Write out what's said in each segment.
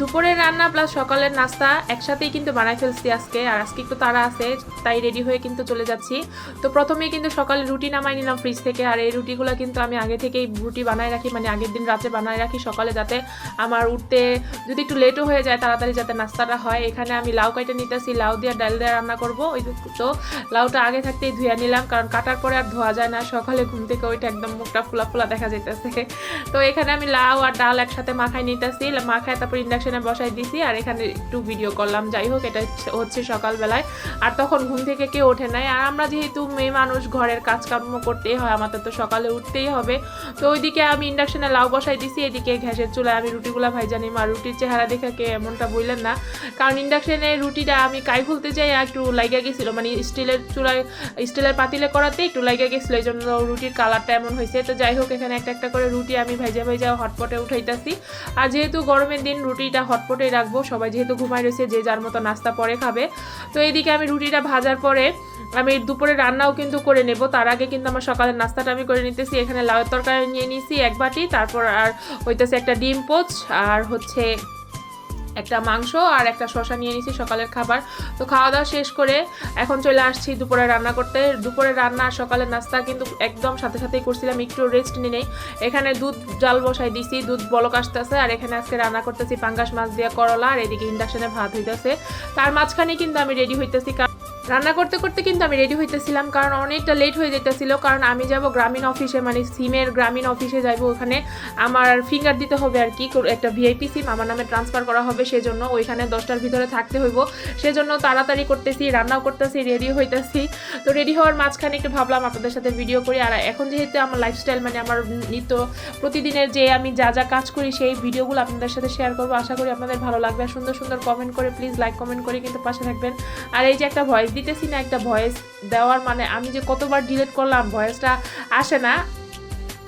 দুপুরের রান্না প্লাস সকালের নাস্তা একসাথেই কিন্তু বানাই ফেলছি আজকে, আর আজকে একটু তাড়া আছে, তাই রেডি হয়ে কিন্তু চলে যাচ্ছি। তো প্রথমেই কিন্তু সকালে রুটি নামাই নিলাম ফ্রিজ থেকে, আর এই রুটিগুলো কিন্তু আমি আগে থেকেই রুটি বানাই রাখি মানে আগের দিন রাতে বানাই রাখি সকালে যাতে আমার উঠতে যদি একটু লেটও হয়ে যায়, তাড়াতাড়ি যাতে নাস্তাটা হয়। এখানে আমি লাউ কাইটে নিতেছি, লাউ দিয়ে ডাল দিয়ে রান্না করব। ওই তো লাউটা আগে থাকতেই ধুয়ে নিলাম, কারণ কাটার পরে আর ধোয়া যায় না, সকালে ঘুম থেকে ওইটা একদম মুখটা ফোলা ফোলা দেখা যাইতেছে। তো এখানে আমি লাউ আর ডাল একসাথে মাখায় নিতেছি, মাখায় তারপর ইন্ডাকশনে বসাই দিছি, আর এখানে একটু ভিডিও করলাম। যাই হোক, এটা হচ্ছে- সকালবেলায়। আর তখন ঘুম থেকে কেউ ওঠে নাই। আর আমরা যেহেতু মেয়ে মানুষ, ঘরের কাজকর্ম করতেই হয়, আমাদের তো সকালে উঠতেই হবে। তো ওইদিকে আমি ইন্ডাকশনে লাউ বসাই দিছি, এদিকে গ্যাসের চুলায় আমি রুটিগুলা ভাই জানি মা রুটির চেহারা দেখে কে এমনটা বললেন না। কারণ ইন্ডাকশনে রুটিটা আমি কাই খুলতে যাই একটু লাইগা গেছিল। মানে স্টিলের চুলায় স্টিলের পাতিলে করাতে একটু লাইগা গেছিল। এই জন্য রুটির কালারটা এমন হয়েছে। তো যাই হোক, এখানে একটা একটা করে রুটি আমি ভেজা ভেজা হটপটে উঠাইতেছি। আর যেহেতু গরমের দিন রুটিটা হটপটেই রাখব। সবাই যেহেতু ঘুমাই রয়েছে, যে যার মতো নাস্তা পরে খাবে। তো এইদিকে আমি রুটিটা ভাজার পরে আমি দুপুরে রান্নাও কিন্তু করে নেব। তার আগে কিন্তু আমার সকালের নাস্তাটা আমি করে নিতেছি। এখানে লাউয়ের তরকারি নিয়ে নিয়েছি এক বাটি। তারপর আর হইতেছে একটা ডিম পোচ, আর হচ্ছে একটা মাংস আর একটা শশা নিয়ে নিছি সকালের খাবার। তো খাওয়া দাওয়া শেষ করে এখন চলে আসছি দুপুরে রান্না করতে। দুপুরে রান্না আর সকালের নাস্তা কিন্তু একদম সাথে সাথেই করছিলাম, একটু রেস্ট নিয়ে নেই। এখানে দুধ জাল বসাই দিছি, দুধ বলক আসতেছে আর এখানে আজকে রান্না করতেছি পাঙ্গাস মাছ দিয়ে করলা আর এদিকে ইন্ডাকশনে ভাত হইতেছে। তার মাঝখানে কিন্তু আমি রেডি হইতেছি রান্না করতে করতে কিন্তু আমি রেডি হইতেছিলাম, কারণ অনেকটা লেট হয়ে যেতেছিল কারণ আমি যাব গ্রামীণ অফিসে মানে সিমের গ্রামীণ অফিসে যাব ওখানে আমার ফিঙ্গার দিতে হবে আর কি একটা ভিআইপি সিম আমার নামে ট্রান্সফার করা হবে, সেজন্য ওইখানে দশটার ভিতরে থাকতে হইব। সেজন্য তাড়াতাড়ি করতেছি, রান্নাও করতেছি রেডি হইতেছি। তো রেডি হওয়ার মাঝখানে একটু ভাবলাম আপনাদের সাথে ভিডিও করি, আর এখন যেহেতু আমার লাইফস্টাইল মানে আমার নিত্য প্রতিদিনের যে আমি যা যা কাজ করি, সেই ভিডিওগুলো আপনাদের সাথে শেয়ার করব। আশা করি আপনাদের ভালো লাগবে। সুন্দর সুন্দর কমেন্ট করে প্লিজ লাইক কমেন্ট করে কিন্তু পাশে থাকবেন। আর এই যে একটা ভয়েস দিতেছি না একটা ভয়েস দেওয়ার মানে আমি যে কতবার ডিলেট করলাম ভয়েসটা আসে না।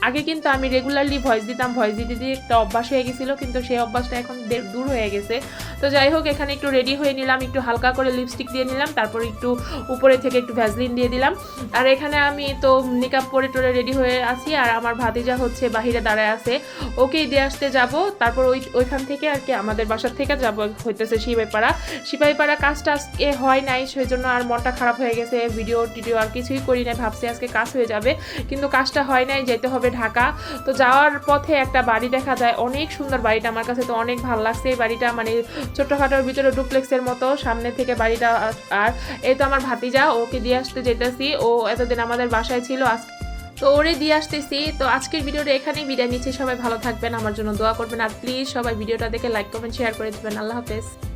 আগে কিন্তু আমি রেগুলারলি ভয়েস দিতাম ভয়েস দিতে দিয়ে একটা অভ্যাস হয়ে গেছিল, কিন্তু সেই অভ্যাসটা এখন দূর হয়ে গেছে। তো যাই হোক, এখানে একটু রেডি হয়ে নিলাম, একটু হালকা করে লিপস্টিক দিয়ে নিলাম, তারপর একটু উপরে থেকে একটু ভ্যাসলিন দিয়ে দিলাম। আর এখানে আমি তো মেকআপ পরে টোরে রেডি হয়ে আছি, আর আমার ভাতিজা হচ্ছে বাহিরে দাঁড়ায় আছে। ওকেই দিয়ে আসতে যাব, তারপর ওই, ওইখান থেকে আর কি, আমাদের বাসার থেকে যাব, হইতেছে সিপাইপাড়া। সিপাইপাড়া কাজটা আজকে হয় নাই সেই জন্য আর মনটা খারাপ হয়ে গেছে ভিডিও টিডিও আর কিছুই করি নাই, ভাবছি আজকে কাজ হয়ে যাবে। কিন্তু কাজটা হয় নাই যেতে হবে ঢাকা। তো যাওয়ার পথে একটা বাড়ি দেখা যায়, অনেক সুন্দর বাড়িটা আমার কাছে তো অনেক ভালো লাগছে। এই বাড়িটা মানে ছোট্টখাটোর ভিতরে ডুপ্লেক্সের মতো, সামনে থেকে বাড়িটা আর- এই তো আমার ভাতিজা, ওকে দিয়ে আসতে যেতেছি। ও এতদিন আমাদের বাসায় ছিল আজকে তো ওরে দিয়ে আসতেছি। তো আজকের ভিডিওটা এখানেই বিদায় নিচ্ছি। সবাই ভালো থাকবেন, আমার জন্য দোয়া করবেন। আর প্লিজ সবাই ভিডিওটা দেখে লাইক কমেন্ট শেয়ার করে দেবেন। আল্লাহ হাফেজ।